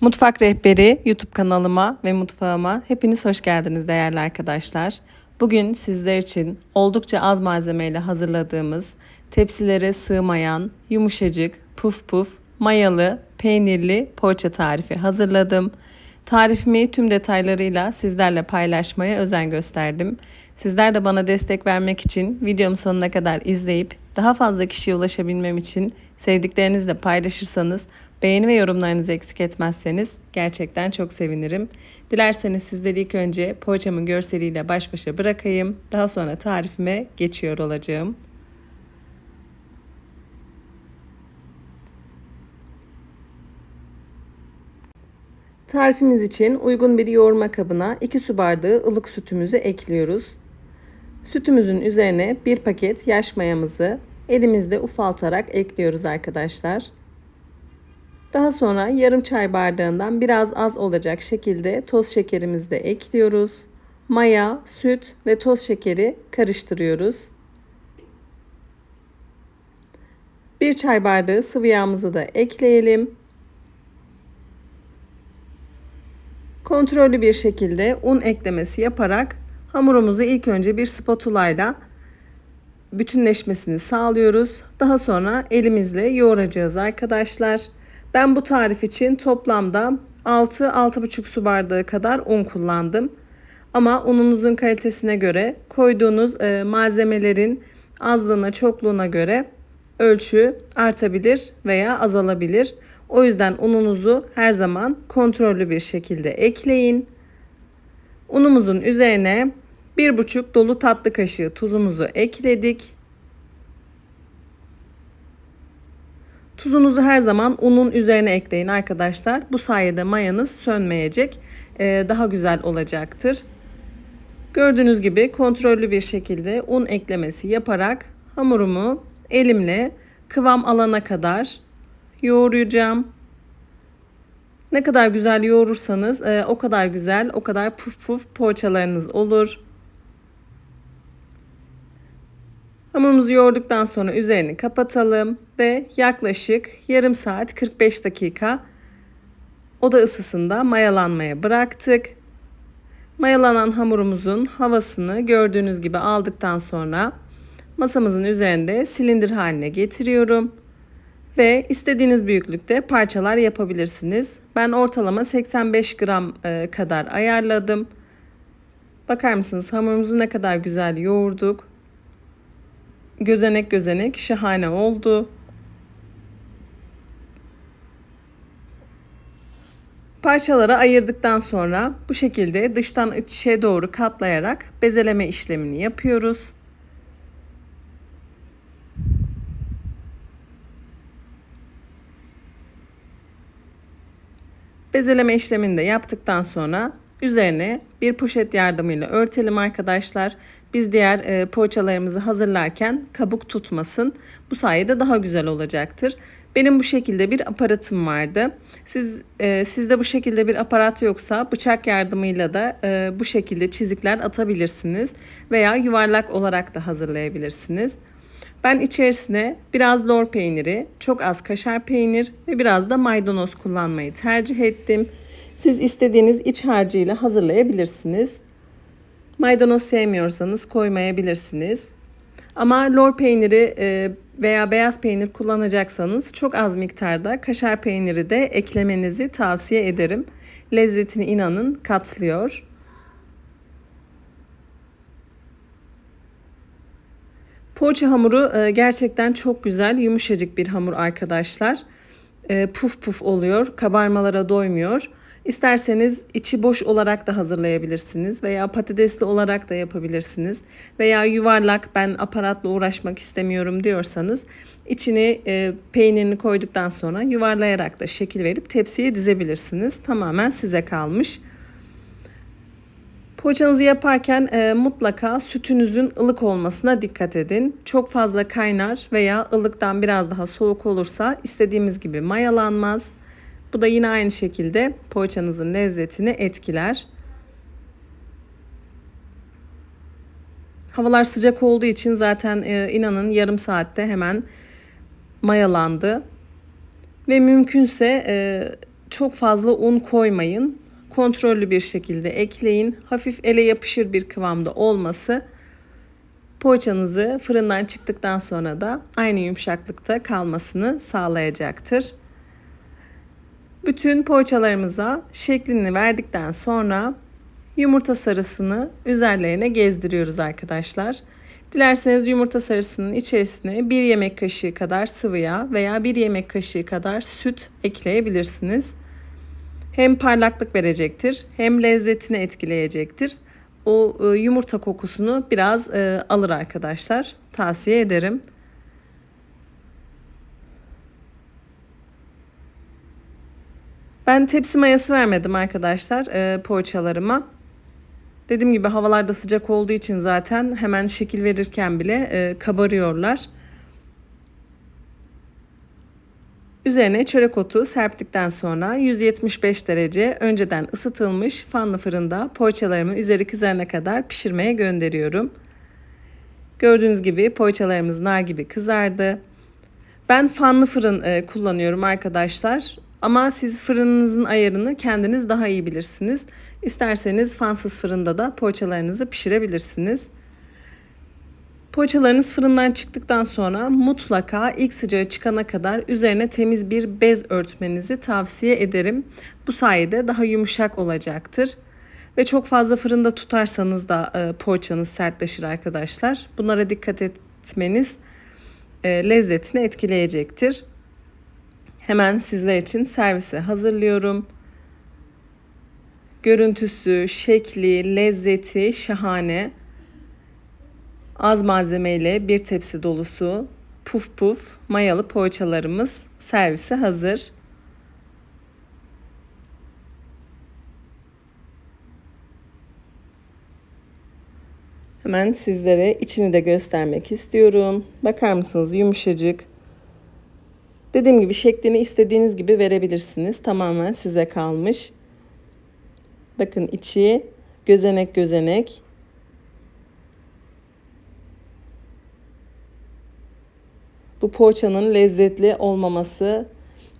Mutfak Rehberi YouTube kanalıma ve mutfağıma hepiniz hoş geldiniz değerli arkadaşlar. Bugün sizler için oldukça az malzemeyle hazırladığımız, tepsilere sığmayan, yumuşacık, puf puf, mayalı, peynirli poğaça tarifi hazırladım. Tarifimi tüm detaylarıyla sizlerle paylaşmaya özen gösterdim. Sizler de bana destek vermek için videomu sonuna kadar izleyip daha fazla kişiye ulaşabilmem için sevdiklerinizle paylaşırsanız, beğeni ve yorumlarınızı eksik etmezseniz gerçekten çok sevinirim. Dilerseniz sizleri ilk önce poğaçamın görseliyle baş başa bırakayım. Daha sonra tarifime geçiyor olacağım. Tarifimiz için uygun bir yoğurma kabına 2 su bardağı ılık sütümüzü ekliyoruz. Sütümüzün üzerine bir paket yaş mayamızı elimizde ufaltarak ekliyoruz arkadaşlar. Daha sonra yarım çay bardağından biraz az olacak şekilde toz şekerimizi de ekliyoruz. Maya, süt ve toz şekeri karıştırıyoruz. Bir çay bardağı sıvı yağımızı da ekleyelim. Kontrollü bir şekilde un eklemesi yaparak hamurumuzu ilk önce bir spatula ile bütünleşmesini sağlıyoruz. Daha sonra elimizle yoğuracağız arkadaşlar. Ben bu tarif için toplamda 6-6,5 su bardağı kadar un kullandım. Ama ununuzun kalitesine göre koyduğunuz e, malzemelerin azlığına çokluğuna göre ölçü artabilir veya azalabilir. O yüzden ununuzu her zaman kontrollü bir şekilde ekleyin. Unumuzun üzerine 1,5 dolu tatlı kaşığı tuzumuzu ekledik. Tuzunuzu her zaman unun üzerine ekleyin arkadaşlar. Bu sayede mayanız sönmeyecek. Ee, daha güzel olacaktır. Gördüğünüz gibi kontrollü bir şekilde un eklemesi yaparak hamurumu elimle kıvam alana kadar yoğuracağım. Ne kadar güzel yoğurursanız e, o kadar güzel, o kadar puf puf poğaçalarınız olur. Hamurumuzu yoğurduktan sonra üzerini kapatalım ve yaklaşık yarım saat 45 dakika oda ısısında mayalanmaya bıraktık. Mayalanan hamurumuzun havasını gördüğünüz gibi aldıktan sonra masamızın üzerinde silindir haline getiriyorum. Ve istediğiniz büyüklükte parçalar yapabilirsiniz. Ben ortalama 85 gram e, kadar ayarladım. Bakar mısınız hamurumuzu ne kadar güzel yoğurduk gözenek gözenek şahane oldu. Parçalara ayırdıktan sonra bu şekilde dıştan içe doğru katlayarak bezeleme işlemini yapıyoruz. Bezeleme işlemini de yaptıktan sonra Üzerine bir poşet yardımıyla örtelim arkadaşlar. Biz diğer e, poğaçalarımızı hazırlarken kabuk tutmasın. Bu sayede daha güzel olacaktır. Benim bu şekilde bir aparatım vardı. Siz e, sizde bu şekilde bir aparat yoksa bıçak yardımıyla da e, bu şekilde çizikler atabilirsiniz veya yuvarlak olarak da hazırlayabilirsiniz. Ben içerisine biraz lor peyniri, çok az kaşar peynir ve biraz da maydanoz kullanmayı tercih ettim. Siz istediğiniz iç harcıyla hazırlayabilirsiniz. Maydanoz sevmiyorsanız koymayabilirsiniz. Ama lor peyniri e, veya beyaz peynir kullanacaksanız çok az miktarda kaşar peyniri de eklemenizi tavsiye ederim. Lezzetini inanın katlıyor. Poğaça hamuru e, gerçekten çok güzel, yumuşacık bir hamur arkadaşlar. E, puf puf oluyor, kabarmalara doymuyor. İsterseniz içi boş olarak da hazırlayabilirsiniz veya patatesli olarak da yapabilirsiniz. Veya yuvarlak ben aparatla uğraşmak istemiyorum diyorsanız içini e, peynirini koyduktan sonra yuvarlayarak da şekil verip tepsiye dizebilirsiniz. Tamamen size kalmış. Poğaçanızı yaparken e, mutlaka sütünüzün ılık olmasına dikkat edin. Çok fazla kaynar veya ılıktan biraz daha soğuk olursa istediğimiz gibi mayalanmaz. Bu da yine aynı şekilde poğaçanızın lezzetini etkiler. Havalar sıcak olduğu için zaten e, inanın yarım saatte hemen mayalandı. Ve mümkünse e, çok fazla un koymayın. Kontrollü bir şekilde ekleyin. Hafif ele yapışır bir kıvamda olması poğaçanızı fırından çıktıktan sonra da aynı yumuşaklıkta kalmasını sağlayacaktır. Bütün poğaçalarımıza şeklini verdikten sonra yumurta sarısını üzerlerine gezdiriyoruz arkadaşlar. Dilerseniz yumurta sarısının içerisine bir yemek kaşığı kadar sıvı yağ veya bir yemek kaşığı kadar süt ekleyebilirsiniz. Hem parlaklık verecektir hem lezzetini etkileyecektir. O e, yumurta kokusunu biraz e, alır arkadaşlar. Tavsiye ederim. Ben tepsi mayası vermedim arkadaşlar e, poğaçalarıma. Dediğim gibi havalarda sıcak olduğu için zaten hemen şekil verirken bile e, kabarıyorlar. Üzerine çörek otu serptikten sonra 175 derece önceden ısıtılmış fanlı fırında poğaçalarımı üzeri kızarana kadar pişirmeye gönderiyorum. Gördüğünüz gibi poğaçalarımız nar gibi kızardı. Ben fanlı fırın e, kullanıyorum arkadaşlar. Ama siz fırınınızın ayarını kendiniz daha iyi bilirsiniz. İsterseniz fansız fırında da poğaçalarınızı pişirebilirsiniz. Poğaçalarınız fırından çıktıktan sonra mutlaka ilk sıcağı çıkana kadar üzerine temiz bir bez örtmenizi tavsiye ederim. Bu sayede daha yumuşak olacaktır. Ve çok fazla fırında tutarsanız da e, poğaçanız sertleşir arkadaşlar. Bunlara dikkat etmeniz e, lezzetini etkileyecektir. Hemen sizler için servise hazırlıyorum. Görüntüsü, şekli, lezzeti şahane. Az malzemeyle bir tepsi dolusu puf puf mayalı poğaçalarımız servise hazır. Hemen sizlere içini de göstermek istiyorum. Bakar mısınız yumuşacık. Dediğim gibi şeklini istediğiniz gibi verebilirsiniz. Tamamen size kalmış. Bakın içi gözenek gözenek. Bu poğaçanın lezzetli olmaması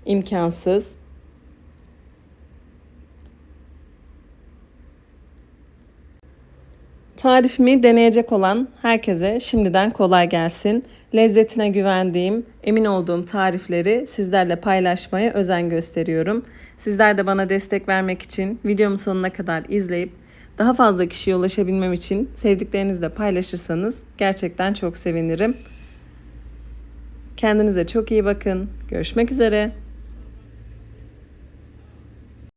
imkansız. Tarifimi deneyecek olan herkese şimdiden kolay gelsin. Lezzetine güvendiğim, emin olduğum tarifleri sizlerle paylaşmaya özen gösteriyorum. Sizler de bana destek vermek için videomu sonuna kadar izleyip daha fazla kişiye ulaşabilmem için sevdiklerinizle paylaşırsanız gerçekten çok sevinirim. Kendinize çok iyi bakın. Görüşmek üzere.